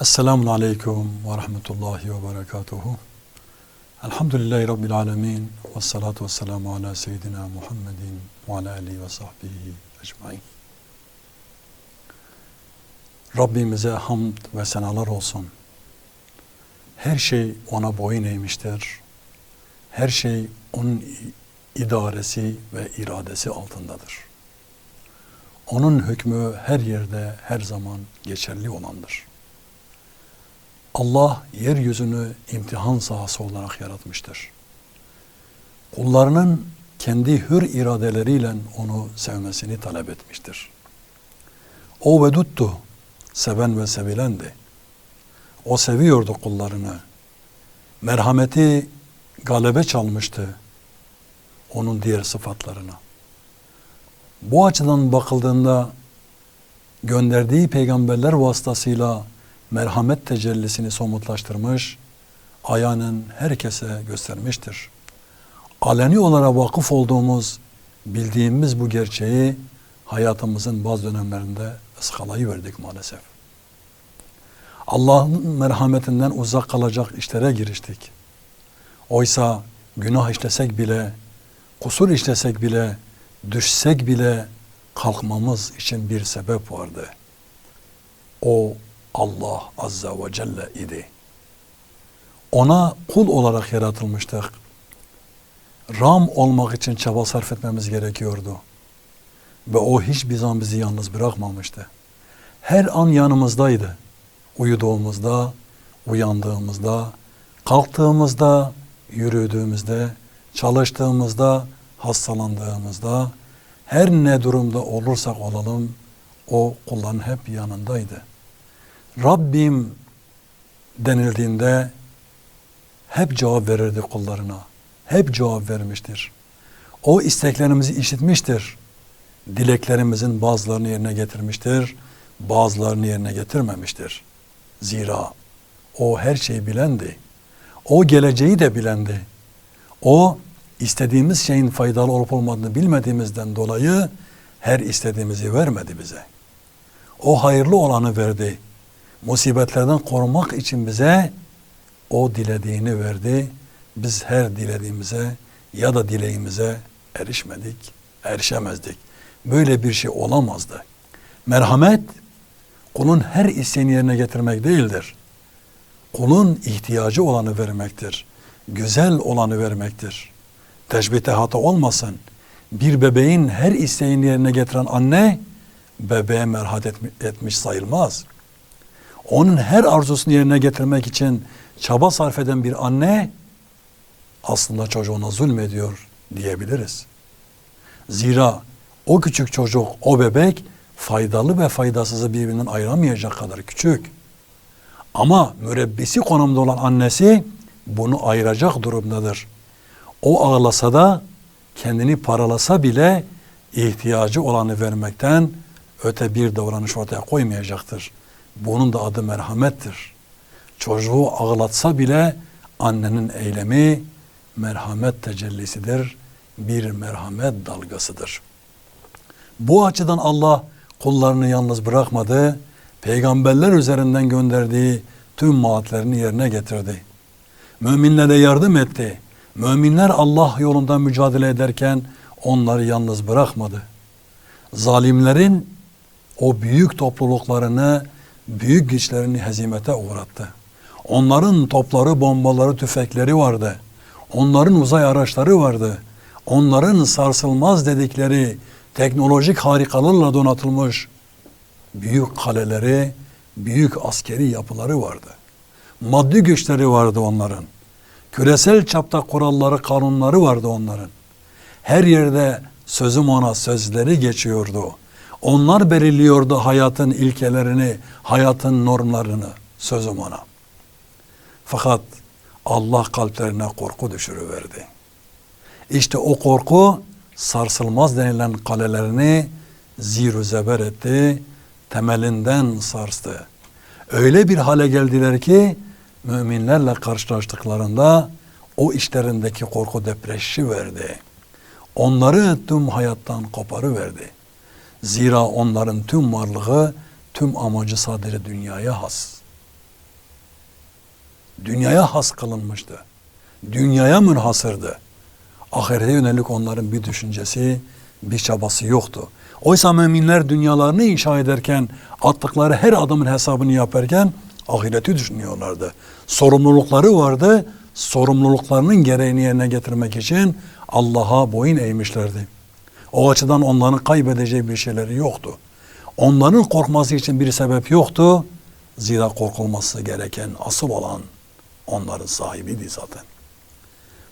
Esselamun Aleyküm ve Rahmetullahi ve Berekatuhu. Elhamdülillahi Rabbil Alemin. Ve salatu ve selamu ala seyyidina Muhammedin ve ala alihi ve sahbihi ecmain. Rabbimize hamd ve senalar olsun. Her şey ona boyun eğmiştir. Her şey onun idaresi ve iradesi altındadır. Onun hükmü her yerde, her zaman geçerli olandır. Allah yeryüzünü imtihan sahası olarak yaratmıştır. Kullarının kendi hür iradeleriyle onu sevmesini talep etmiştir. O veduttu, seven ve sevilendi. O seviyordu kullarını. Merhameti galebe çalmıştı onun diğer sıfatlarına. Bu açıdan bakıldığında gönderdiği peygamberler vasıtasıyla merhamet tecellisini somutlaştırmış, ayanen herkese göstermiştir. Aleni olarak vakıf olduğumuz, bildiğimiz bu gerçeği hayatımızın bazı dönemlerinde ıskalayı verdik maalesef. Allah'ın merhametinden uzak kalacak işlere giriştik. Oysa günah işlesek bile, kusur işlesek bile, düşsek bile kalkmamız için bir sebep vardı. O Allah Azza ve Celle idi. Ona kul olarak yaratılmıştık. Ram olmak için çaba sarf etmemiz gerekiyordu. Ve o hiçbir zaman bizi yalnız bırakmamıştı. Her an yanımızdaydı. Uyuduğumuzda, uyandığımızda, kalktığımızda, yürüdüğümüzde, çalıştığımızda, hastalandığımızda, her ne durumda olursak olalım, o kulların hep yanındaydı. Rabbim denildiğinde hep cevap verirdi kullarına. Hep cevap vermiştir. O isteklerimizi işitmiştir. Dileklerimizin bazılarını yerine getirmiştir, bazılarını yerine getirmemiştir. Zira o her şeyi bilendi. O geleceği de bilendi. O istediğimiz şeyin faydalı olup olmadığını bilmediğimizden dolayı her istediğimizi vermedi bize. O hayırlı olanı verdi musibetlerden korumak için bize o dilediğini verdi. Biz her dilediğimize ya da dileğimize erişmedik, erişemezdik. Böyle bir şey olamazdı. Merhamet kulun her isteğini yerine getirmek değildir. Kulun ihtiyacı olanı vermektir. Güzel olanı vermektir. Teşbihte hata olmasın. Bir bebeğin her isteğini yerine getiren anne bebeğe merhamet etmiş sayılmaz.'' Onun her arzusunu yerine getirmek için çaba sarf eden bir anne aslında çocuğuna zulmediyor diyebiliriz. Zira o küçük çocuk, o bebek faydalı ve faydasızı birbirinden ayıramayacak kadar küçük. Ama mürebbisi konumda olan annesi bunu ayıracak durumdadır. O ağlasa da kendini paralasa bile ihtiyacı olanı vermekten öte bir davranış ortaya koymayacaktır. Bunun da adı merhamettir. Çocuğu ağlatsa bile annenin eylemi merhamet tecellisidir. Bir merhamet dalgasıdır. Bu açıdan Allah kullarını yalnız bırakmadı. Peygamberler üzerinden gönderdiği tüm vaatlerini yerine getirdi. Müminlere yardım etti. Müminler Allah yolunda mücadele ederken onları yalnız bırakmadı. Zalimlerin o büyük topluluklarını büyük güçlerini hezimete uğrattı. Onların topları, bombaları, tüfekleri vardı. Onların uzay araçları vardı. Onların sarsılmaz dedikleri teknolojik harikalarla donatılmış büyük kaleleri, büyük askeri yapıları vardı. Maddi güçleri vardı onların. Küresel çapta kuralları, kanunları vardı onların. Her yerde sözüm ona sözleri geçiyordu. Onlar belirliyordu hayatın ilkelerini, hayatın normlarını sözüm ona. Fakat Allah kalplerine korku düşürüverdi. İşte o korku sarsılmaz denilen kalelerini zir zeber etti, temelinden sarstı. Öyle bir hale geldiler ki müminlerle karşılaştıklarında o işlerindeki korku depreşi verdi. Onları tüm hayattan koparı verdi. Zira onların tüm varlığı, tüm amacı sadece dünyaya has. dünyaya has kılınmıştı. Dünyaya münhasırdı. Ahirete yönelik onların bir düşüncesi, bir çabası yoktu. Oysa müminler dünyalarını inşa ederken, attıkları her adımın hesabını yaparken ahireti düşünüyorlardı. Sorumlulukları vardı. Sorumluluklarının gereğini yerine getirmek için Allah'a boyun eğmişlerdi. O açıdan onların kaybedeceği bir şeyleri yoktu. Onların korkması için bir sebep yoktu. Zira korkulması gereken asıl olan onların sahibiydi zaten.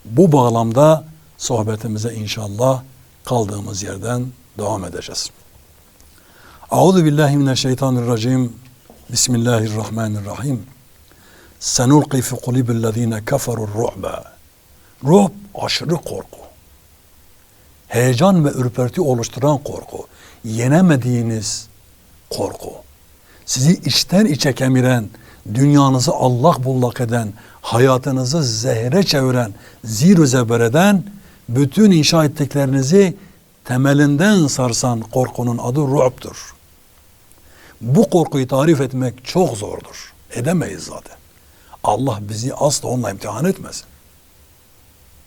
Bu bağlamda sohbetimize inşallah kaldığımız yerden devam edeceğiz. Euzu billahi mineşşeytanirracim. Bismillahirrahmanirrahim. Senulqi fi kulubillezine keferur ru'ba. Ru'b aşırı korku. Heyecan ve ürperti oluşturan korku. Yenemediğiniz korku. Sizi içten içe kemiren, dünyanızı Allah bullak eden, hayatınızı zehre çeviren, zir zeber eden, bütün inşa ettiklerinizi temelinden sarsan korkunun adı ru'bdur. Bu korkuyu tarif etmek çok zordur. Edemeyiz zaten. Allah bizi asla onunla imtihan etmesin.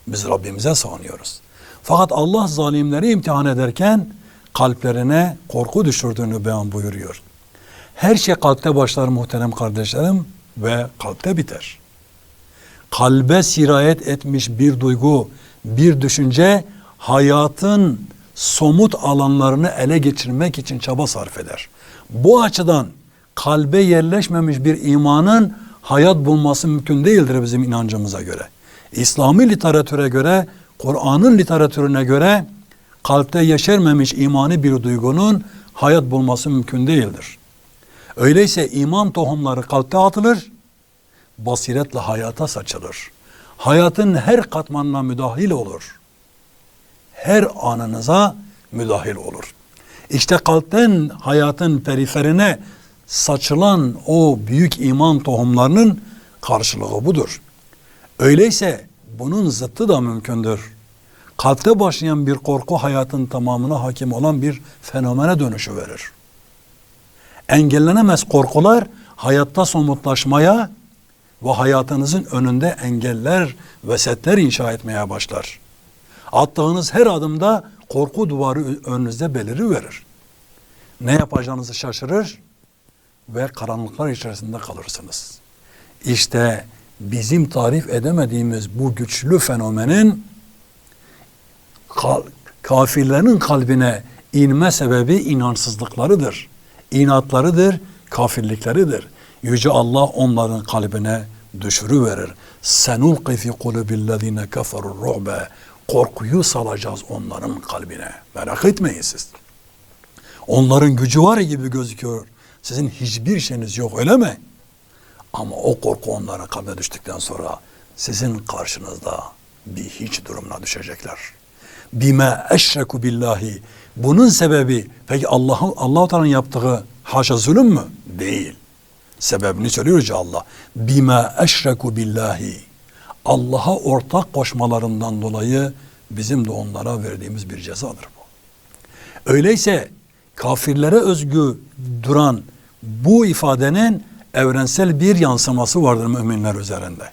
Biz Rabbimize sığınıyoruz. Fakat Allah zalimleri imtihan ederken kalplerine korku düşürdüğünü beyan buyuruyor. Her şey kalpte başlar muhterem kardeşlerim ve kalpte biter. Kalbe sirayet etmiş bir duygu, bir düşünce hayatın somut alanlarını ele geçirmek için çaba sarf eder. Bu açıdan kalbe yerleşmemiş bir imanın hayat bulması mümkün değildir bizim inancımıza göre. İslami literatüre göre, Kur'an'ın literatürüne göre kalpte yeşermemiş imani bir duygunun hayat bulması mümkün değildir. Öyleyse iman tohumları kalpte atılır, basiretle hayata saçılır. Hayatın her katmanına müdahil olur. Her anınıza müdahil olur. İşte kalpten hayatın periferine saçılan o büyük iman tohumlarının karşılığı budur. Öyleyse bunun zıttı da mümkündür. Kalpte başlayan bir korku hayatın tamamına hakim olan bir fenomene dönüşü verir. Engellenemez korkular hayatta somutlaşmaya ve hayatınızın önünde engeller ve setler inşa etmeye başlar. Attığınız her adımda korku duvarı önünüzde beliri verir. Ne yapacağınızı şaşırır ve karanlıklar içerisinde kalırsınız. İşte bizim tarif edemediğimiz bu güçlü fenomenin kafirlerin kalbine inme sebebi inançsızlıklarıdır. İnatlarıdır, kafirlikleridir. Yüce Allah onların kalbine düşürüverir. Senulqi fi kulubillezine keferur ru'be. Korkuyu salacağız onların kalbine. Merak etmeyin siz. Onların gücü var gibi gözüküyor. Sizin hiçbir şeyiniz yok öyle mi? Ama o korku onlara kalbine düştükten sonra sizin karşınızda bir hiç durumuna düşecekler. Bime eşreku billahi. Bunun sebebi peki Allah'ın Allah Teala'nın yaptığı haşa zulüm mü? Değil. Sebebini söylüyor Yüce Allah. Bime eşreku billahi. Allah'a ortak koşmalarından dolayı bizim de onlara verdiğimiz bir cezadır bu. Öyleyse kafirlere özgü duran bu ifadenin evrensel bir yansıması vardır müminler üzerinde.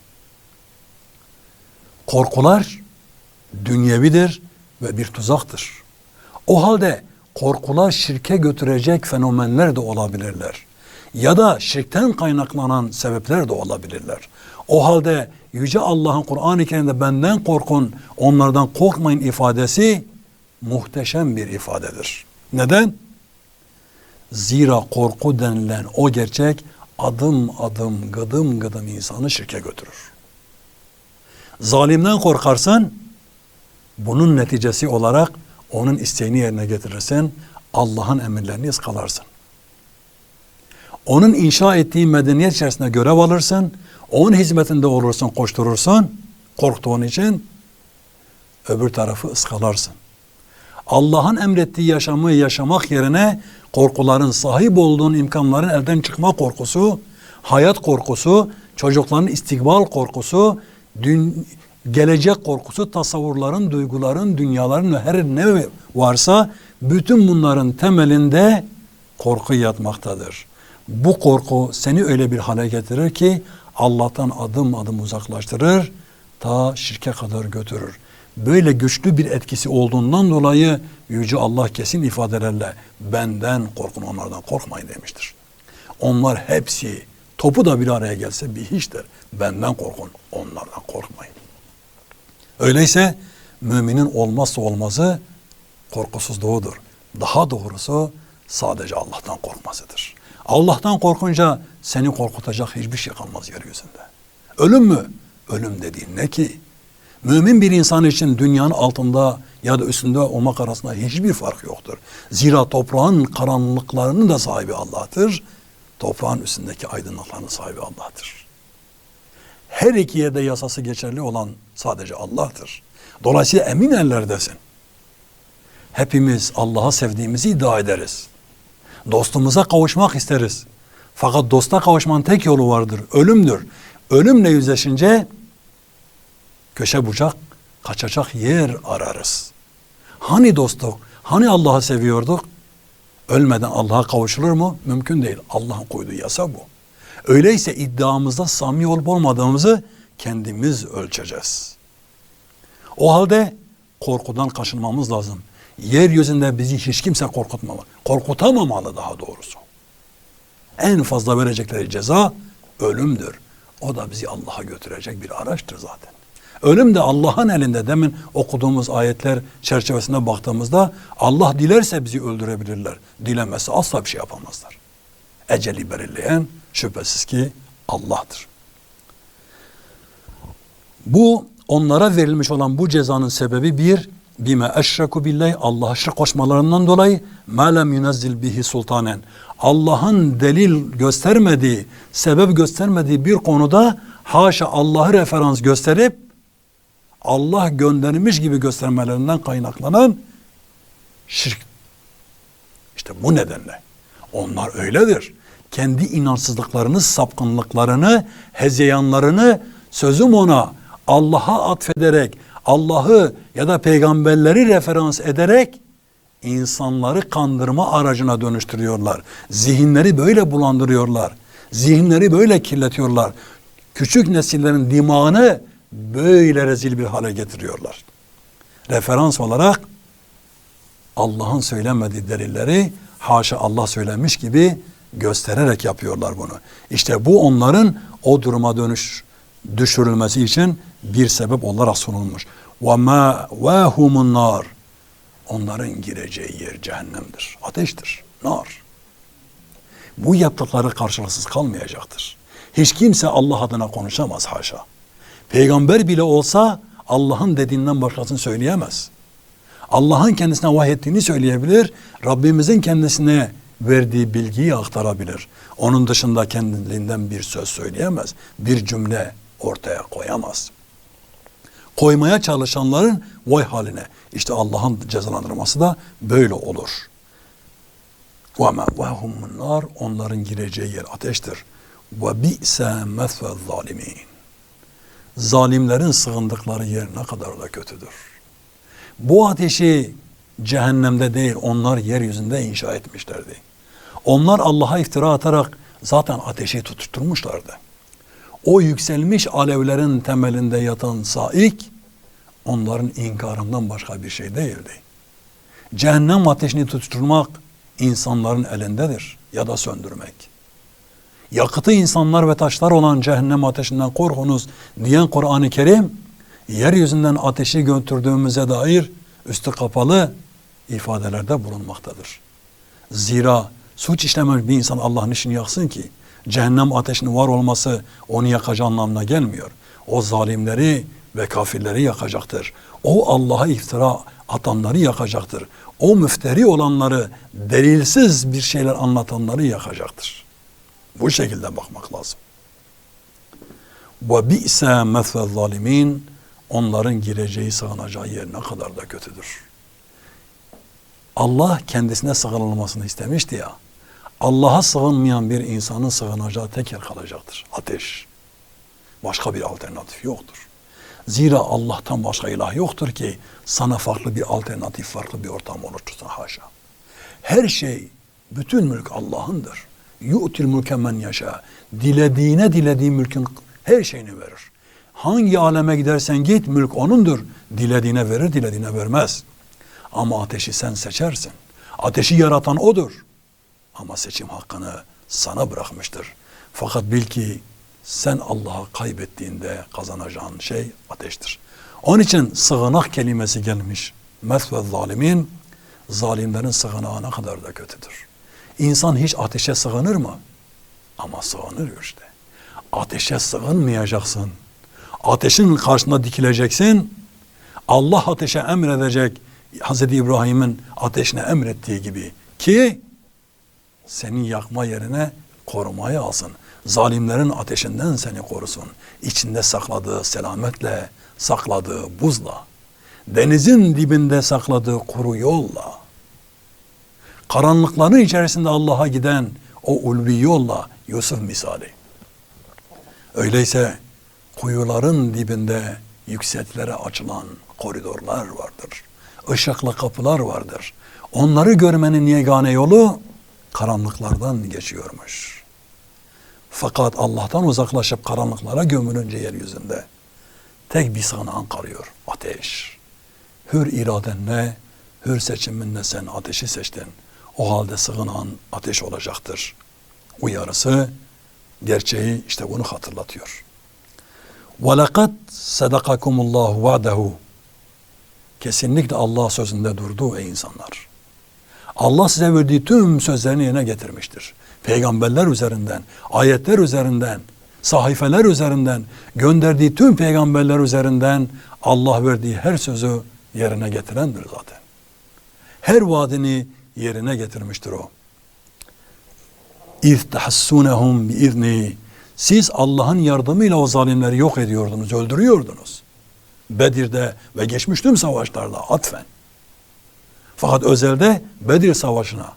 Korkular dünyevidir ve bir tuzaktır. O halde korkular şirke götürecek fenomenler de olabilirler. Ya da şirkten kaynaklanan sebepler de olabilirler. O halde Yüce Allah'ın Kur'an-ı Kerim'de benden korkun, onlardan korkmayın ifadesi muhteşem bir ifadedir. Neden? Zira korku denilen o gerçek adım adım, gıdım gıdım insanı şirke götürür. Zalimden korkarsın, bunun neticesi olarak onun isteğini yerine getirirsen Allah'ın emirlerini ıskalarsın. Onun inşa ettiği medeniyet içerisinde görev alırsın, onun hizmetinde olursun, koşturursun, korktuğun için öbür tarafı ıskalarsın. Allah'ın emrettiği yaşamı yaşamak yerine korkuların sahip olduğun imkanların elden çıkma korkusu, hayat korkusu, çocukların istikbal korkusu, dün, gelecek korkusu, tasavvurların, duyguların, dünyaların ve her ne varsa bütün bunların temelinde korku yatmaktadır. Bu korku seni öyle bir hale getirir ki Allah'tan adım adım uzaklaştırır, ta şirke kadar götürür. Böyle güçlü bir etkisi olduğundan dolayı Yüce Allah kesin ifadelerle benden korkun onlardan korkmayın demiştir. Onlar hepsi topu da bir araya gelse bir hiçtir. Benden korkun onlardan korkmayın. Öyleyse müminin olmazsa olmazı korkusuzluğudur. Daha doğrusu sadece Allah'tan korkmasıdır. Allah'tan korkunca seni korkutacak hiçbir şey kalmaz yeryüzünde. Ölüm mü? Ölüm dediğin ne ki? Mümin bir insan için dünyanın altında ya da üstünde olmak arasında hiçbir fark yoktur. Zira toprağın karanlıklarının da sahibi Allah'tır. Toprağın üstündeki aydınlıkların sahibi Allah'tır. Her iki yerde yasası geçerli olan sadece Allah'tır. Dolayısıyla emin ellerdesin. Hepimiz Allah'a sevdiğimizi iddia ederiz. Dostumuza kavuşmak isteriz. Fakat dosta kavuşmanın tek yolu vardır. Ölümdür. Ölümle yüzleşince köşe bucak kaçacak yer ararız. Hani dostluk? Hani Allah'ı seviyorduk? Ölmeden Allah'a kavuşulur mu? Mümkün değil. Allah'ın koyduğu yasa bu. Öyleyse iddiamızda samimi olup olmadığımızı kendimiz ölçeceğiz. O halde korkudan kaçınmamız lazım. Yeryüzünde bizi hiç kimse korkutmamalı. Korkutamamalı daha doğrusu. En fazla verecekleri ceza ölümdür. O da bizi Allah'a götürecek bir araçtır zaten. Ölüm de Allah'ın elinde. Demin okuduğumuz ayetler çerçevesinde baktığımızda Allah dilerse bizi öldürebilirler. Dilemezse asla bir şey yapamazlar. Eceli belirleyen şüphesiz ki Allah'tır. Bu onlara verilmiş olan bu cezanın sebebi bir bime eşreku billahi Allah'a şirk koşmalarından dolayı ma lem yunezzil bihi sultanen. Allah'ın delil göstermediği, sebep göstermediği bir konuda haşa Allah'ı referans gösterip Allah göndermiş gibi göstermelerinden kaynaklanan şirk. İşte bu nedenle onlar öyledir. Kendi inançsızlıklarını, sapkınlıklarını, hezeyanlarını sözüm ona Allah'a atfederek, Allah'ı ya da peygamberleri referans ederek insanları kandırma aracına dönüştürüyorlar. Zihinleri böyle bulandırıyorlar. Zihinleri böyle kirletiyorlar. Küçük nesillerin dimağını böyle rezil bir hale getiriyorlar. Referans olarak Allah'ın söylemediği delilleri haşa Allah söylemiş gibi göstererek yapıyorlar bunu. İşte bu onların o duruma dönüş düşürülmesi için bir sebep olarak sunulmuş. Ve humun nar. Onların gireceği yer cehennemdir. Ateştir. Nar. Bu yaptıkları karşılıksız kalmayacaktır. Hiç kimse Allah adına konuşamaz haşa. Peygamber bile olsa Allah'ın dediğinden başkasını söyleyemez. Allah'ın kendisine vahyettiğini söyleyebilir. Rabbimizin kendisine verdiği bilgiyi aktarabilir. Onun dışında kendiliğinden bir söz söyleyemez. Bir cümle ortaya koyamaz. Koymaya çalışanların vay haline. İşte Allah'ın cezalandırması da böyle olur. وَمَا وَهُمْ nar Onların gireceği yer ateştir. وَبِئْسَ مَثْوَ الظَّالِمِينَ Zalimlerin sığındıkları yer ne kadar da kötüdür. Bu ateşi cehennemde değil onlar yeryüzünde inşa etmişlerdi. Onlar Allah'a iftira atarak zaten ateşi tutuşturmuşlardı. O yükselmiş alevlerin temelinde yatan saik onların inkarından başka bir şey değildi. Cehennem ateşini tutuşturmak insanların elindedir ya da söndürmek. Yakıtı insanlar ve taşlar olan cehennem ateşinden korkunuz diyen Kur'an-ı Kerim yeryüzünden ateşi götürdüğümüze dair üstü kapalı ifadelerde bulunmaktadır. Zira suç işlememiş bir insan Allah'ın işini yaksın ki cehennem ateşinin var olması onu yakacağı anlamına gelmiyor. O zalimleri ve kafirleri yakacaktır. O Allah'a iftira atanları yakacaktır. O müfteri olanları, delilsiz bir şeyler anlatanları yakacaktır. Bu şekilde bakmak lazım. Ve bi'se mesve zalimin onların gireceği sığınacağı yer ne kadar da kötüdür. Allah kendisine sığınılmasını istemişti ya. Allah'a sığınmayan bir insanın sığınacağı tek yer kalacaktır. Ateş. Başka bir alternatif yoktur. Zira Allah'tan başka ilah yoktur ki sana farklı bir alternatif, farklı bir ortam oluştursun haşa. Her şey, bütün mülk Allah'ındır. Yu'til mülke men yaşa. Dilediğine dilediği mülkün Her şeyini verir. Hangi aleme gidersen git mülk onundur. Dilediğine verir, dilediğine vermez. Ama ateşi sen seçersin. Ateşi yaratan odur. Ama seçim hakkını sana bırakmıştır. Fakat bil ki sen Allah'ı kaybettiğinde kazanacağın şey ateştir. Onun için sığınak kelimesi gelmiş. Mesve zalimin, zalimlerin sığınağı ne kadar da kötüdür. İnsan hiç ateşe sığınır mı? Ama sığınır işte. Ateşe sığınmayacaksın. Ateşin karşısında dikileceksin. Allah ateşe emredecek. Hz. İbrahim'in ateşine emrettiği gibi ki senin yakma yerine korumaya alsın. Zalimlerin ateşinden seni korusun. İçinde sakladığı selametle, sakladığı buzla, denizin dibinde sakladığı kuru yolla, karanlıkların içerisinde Allah'a giden o ulvi yolla Yusuf misali. Öyleyse kuyuların dibinde yükseklere açılan koridorlar vardır. Işıklı kapılar vardır. Onları görmenin yegane yolu karanlıklardan geçiyormuş. Fakat Allah'tan uzaklaşıp karanlıklara gömülünce yeryüzünde tek bir sığınağın kalıyor. Ateş. Hür iradenle, hür seçiminle sen ateşi seçtin. O halde sığınağın ateş olacaktır. Uyarısı gerçeği işte bunu hatırlatıyor. وَلَقَدْ سَدَقَكُمُ اللّٰهُ وَعْدَهُ Kesinlikle Allah sözünde durdu ey insanlar. Allah size verdiği tüm sözlerini yerine getirmiştir. Peygamberler üzerinden, ayetler üzerinden, sahifeler üzerinden, gönderdiği tüm peygamberler üzerinden Allah verdiği her sözü yerine getirendir zaten. Her vaadini yerine getirmiştir o. İz tahassunehum biizni. Siz Allah'ın yardımıyla o zalimleri yok ediyordunuz, öldürüyordunuz. Bedir'de ve geçmiş tüm savaşlarda atfen. Fakat özelde Bedir Savaşı'na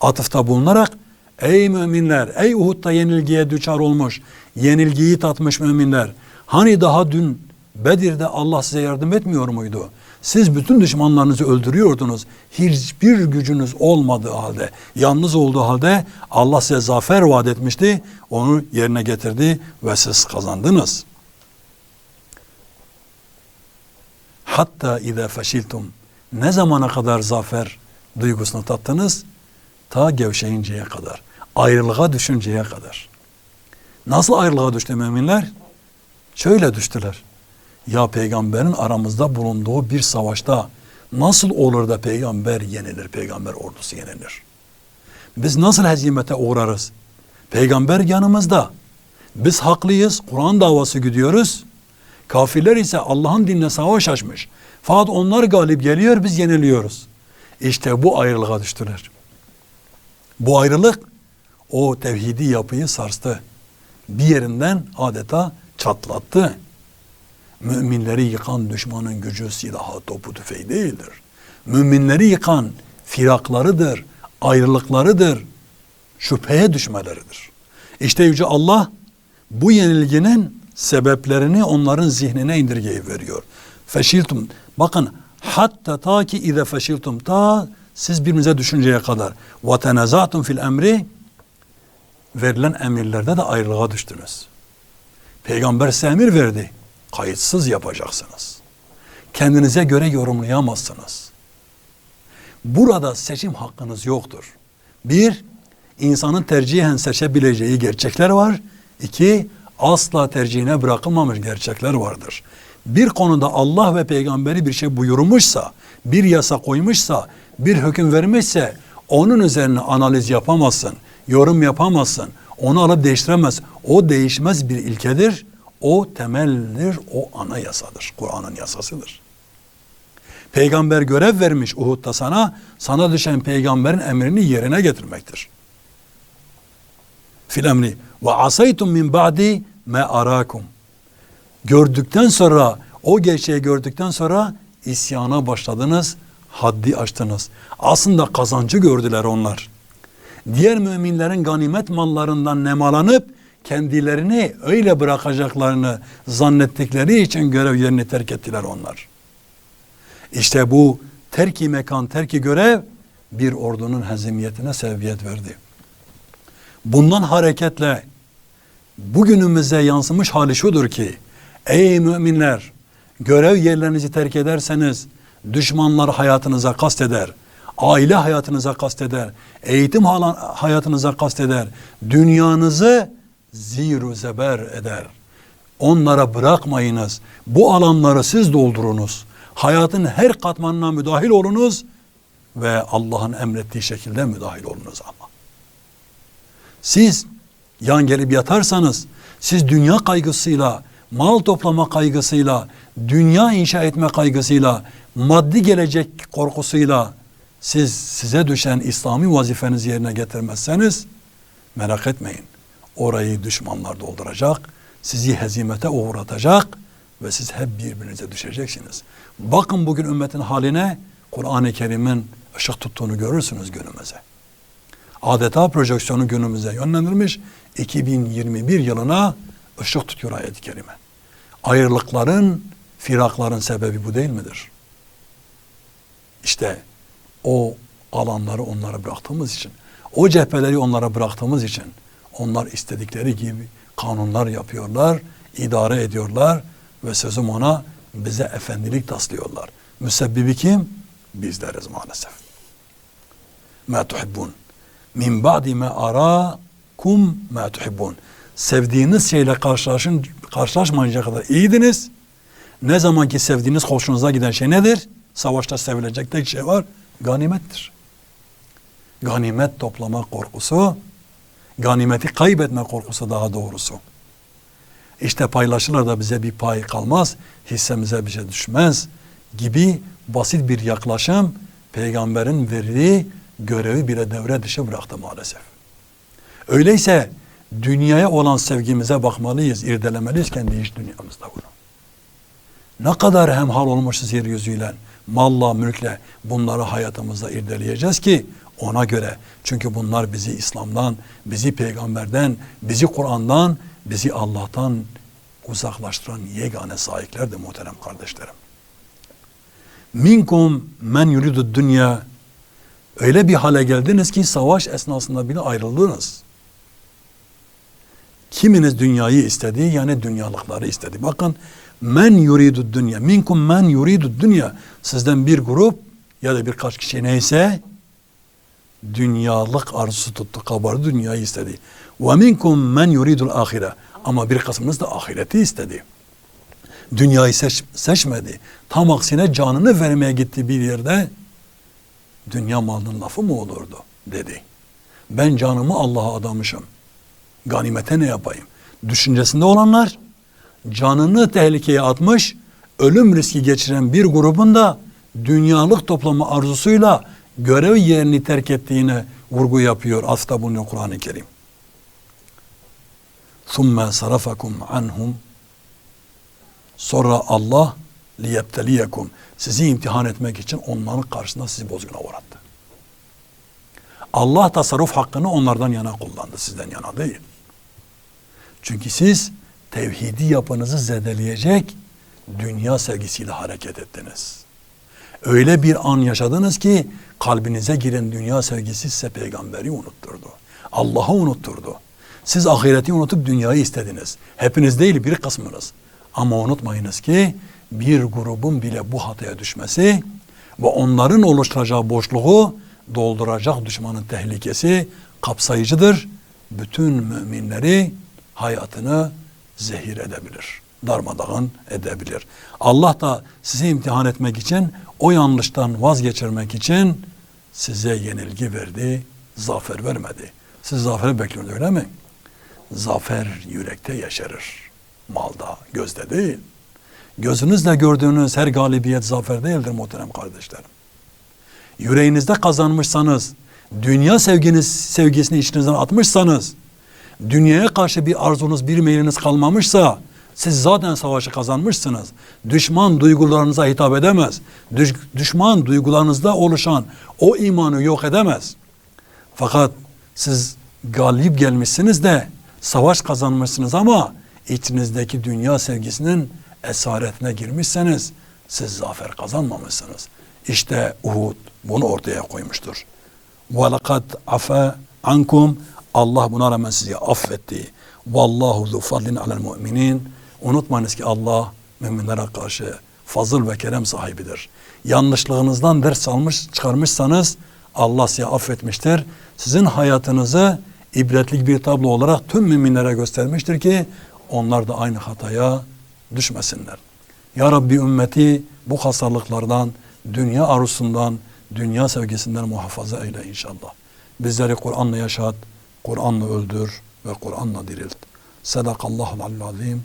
atıfta bulunarak ey müminler, ey Uhud'da yenilgiye düçar olmuş, yenilgiyi tatmış müminler. Hani daha dün Bedir'de Allah size yardım etmiyor muydu? Siz bütün düşmanlarınızı öldürüyordunuz. Hiçbir gücünüz olmadığı halde, yalnız olduğu halde Allah size zafer vaat etmişti. Onu yerine getirdi ve siz kazandınız. Hatta ide feşiltum. Ne zamana kadar zafer duygusunu tattınız? Ta gevşeyinceye kadar. Ayrılığa düşünceye kadar. Nasıl ayrılığa düştü müminler? Şöyle düştüler. Ya peygamberin aramızda bulunduğu bir savaşta nasıl olur da peygamber yenilir, peygamber ordusu yenilir? Biz nasıl hezimete uğrarız? Peygamber yanımızda. Biz haklıyız, Kur'an davası gidiyoruz. Kafirler ise Allah'ın dinine savaş açmış. Fakat onlar galip geliyor, biz yeniliyoruz. İşte bu ayrılığa düştüler. Bu ayrılık o tevhidi yapıyı sarstı. Bir yerinden adeta çatlattı. Müminleri yıkan düşmanın gücü silahı, topu, tüfeği değildir. Müminleri yıkan firaklarıdır, ayrılıklarıdır, şüpheye düşmeleridir. İşte Yüce Allah bu yenilginin sebeplerini onların zihnine indirgeyi veriyor. Feşiltum. Bakın hatta ta ki ize feşiltum ta siz birbirinize düşünceye kadar ve tenezatum fil emri verilen emirlerde de ayrılığa düştünüz. Peygamber size emir verdi. Kayıtsız yapacaksınız. Kendinize göre yorumlayamazsınız. Burada seçim hakkınız yoktur. Bir, insanın tercihen seçebileceği gerçekler var. İki, asla tercihine bırakılmamış gerçekler vardır. Bir konuda Allah ve peygamberi bir şey buyurmuşsa, bir yasa koymuşsa, bir hüküm vermişse onun üzerine analiz yapamazsın, yorum yapamazsın. Onu alıp değiştiremez. O değişmez bir ilkedir. O temeldir, o ana yasadır. Kur'an'ın yasasıdır. Peygamber görev vermiş Uhud'da sana, sana düşen peygamberin emrini yerine getirmektir. Fil emri ve asaytum min ba'di me arakum. Gördükten sonra, o gerçeği gördükten sonra isyana başladınız, haddi açtınız. Aslında kazancı gördüler onlar. Diğer müminlerin ganimet mallarından nemalanıp kendilerini öyle bırakacaklarını zannettikleri için görev yerini terk ettiler onlar. İşte bu terki mekan, terki görev bir ordunun hezimiyetine sebebiyet verdi. Bundan hareketle bugünümüze yansımış hali şudur ki ey müminler görev yerlerinizi terk ederseniz düşmanlar hayatınıza kasteder. Aile hayatınıza kasteder. Eğitim hayatınıza kasteder. Dünyanızı ziru zeber eder. Onlara bırakmayınız. Bu alanları siz doldurunuz. Hayatın her katmanına müdahil olunuz ve Allah'ın emrettiği şekilde müdahil olunuz ama. Siz yan gelip yatarsanız, siz dünya kaygısıyla, mal toplama kaygısıyla, dünya inşa etme kaygısıyla, maddi gelecek korkusuyla siz size düşen İslami vazifenizi yerine getirmezseniz merak etmeyin. Orayı düşmanlar dolduracak, sizi hezimete uğratacak ve siz hep birbirinize düşeceksiniz. Bakın bugün ümmetin haline Kur'an-ı Kerim'in ışık tuttuğunu görürsünüz günümüze adeta projeksiyonu günümüze yönlendirmiş. 2021 yılına ışık tutuyor ayet-i kerime. Ayrılıkların, firakların sebebi bu değil midir? İşte o alanları onlara bıraktığımız için, o cepheleri onlara bıraktığımız için onlar istedikleri gibi kanunlar yapıyorlar, idare ediyorlar ve sözüm ona bize efendilik taslıyorlar. Müsebbibi kim? Bizleriz maalesef. Ma tuhibbun min ba'di ma arakum ma tuhibbun. Sevdiğiniz şeyle karşılaşın, karşılaşmayınca kadar iyiydiniz. Ne zaman ki sevdiğiniz hoşunuza giden şey nedir? Savaşta sevilecek tek şey var. Ganimettir. Ganimet toplama korkusu, ganimeti kaybetme korkusu daha doğrusu. İşte paylaşılır da bize bir pay kalmaz, hissemize bir şey düşmez gibi basit bir yaklaşım peygamberin verdiği görevi bile devre dışı bıraktı maalesef. Öyleyse dünyaya olan sevgimize bakmalıyız, irdelemeliyiz kendi iç dünyamızda bunu. Ne kadar hemhal olmuşuz yeryüzüyle, malla, mülkle bunları hayatımızda irdeleyeceğiz ki ona göre. Çünkü bunlar bizi İslam'dan, bizi peygamberden, bizi Kur'an'dan, bizi Allah'tan uzaklaştıran yegane sahiplerdir muhterem kardeşlerim. Minkum men yuridu dünya Öyle bir hale geldiniz ki savaş esnasında bile ayrıldınız. Kiminiz dünyayı istedi yani dünyalıkları istedi. Bakın men yuridu dünya minkum men yuridu dünya sizden bir grup ya da birkaç kişi neyse dünyalık arzusu tuttu kabardı dünyayı istedi. Minkum men yuridul ahire ama bir kısmınız da ahireti istedi. Dünyayı seç, seçmedi. Tam aksine canını vermeye gitti bir yerde dünya malının lafı mı olurdu dedi. Ben canımı Allah'a adamışım. Ganimete ne yapayım? Düşüncesinde olanlar canını tehlikeye atmış, ölüm riski geçiren bir grubun da dünyalık toplama arzusuyla görev yerini terk ettiğine vurgu yapıyor asla bunu Kur'an-ı Kerim. Summa sarafakum anhum sonra Allah liyebteliyekum sizi imtihan etmek için onların karşısında sizi bozguna uğrattı. Allah tasarruf hakkını onlardan yana kullandı, sizden yana değil. Çünkü siz tevhidi yapınızı zedeleyecek dünya sevgisiyle hareket ettiniz. Öyle bir an yaşadınız ki kalbinize giren dünya sevgisi size peygamberi unutturdu. Allah'ı unutturdu. Siz ahireti unutup dünyayı istediniz. Hepiniz değil bir kısmınız. Ama unutmayınız ki bir grubun bile bu hataya düşmesi ve onların oluşturacağı boşluğu dolduracak düşmanın tehlikesi kapsayıcıdır. Bütün müminleri hayatını zehir edebilir. Darmadağın edebilir. Allah da sizi imtihan etmek için, o yanlıştan vazgeçirmek için size yenilgi verdi, zafer vermedi. Siz zafer bekliyorsunuz öyle mi? Zafer yürekte yaşarır. Malda, gözde değil. Gözünüzle gördüğünüz her galibiyet zafer değildir muhterem kardeşlerim. Yüreğinizde kazanmışsanız, dünya sevginiz sevgisini içinizden atmışsanız, dünyaya karşı bir arzunuz, bir meyliniz kalmamışsa, siz zaten savaşı kazanmışsınız. Düşman duygularınıza hitap edemez. Düş, düşman duygularınızda oluşan o imanı yok edemez. Fakat siz galip gelmişsiniz de savaş kazanmışsınız ama içinizdeki dünya sevgisinin esaretine girmişseniz siz zafer kazanmamışsınız. İşte Uhud bunu ortaya koymuştur. وَلَقَدْ afa ankum Allah buna rağmen sizi affetti. Vallahu zu fadlin alel müminin. Unutmayınız ki Allah müminlere karşı fazıl ve kerem sahibidir. Yanlışlığınızdan ders almış çıkarmışsanız Allah size affetmiştir. Sizin hayatınızı ibretlik bir tablo olarak tüm müminlere göstermiştir ki onlar da aynı hataya düşmesinler. Ya Rabbi ümmeti bu hastalıklardan, dünya arzusundan, dünya sevgisinden muhafaza eyle inşallah. Bizleri Kur'an'la yaşat, Kur'an'la öldür ve Kur'an'la dirilt. Sadakallahu al azim.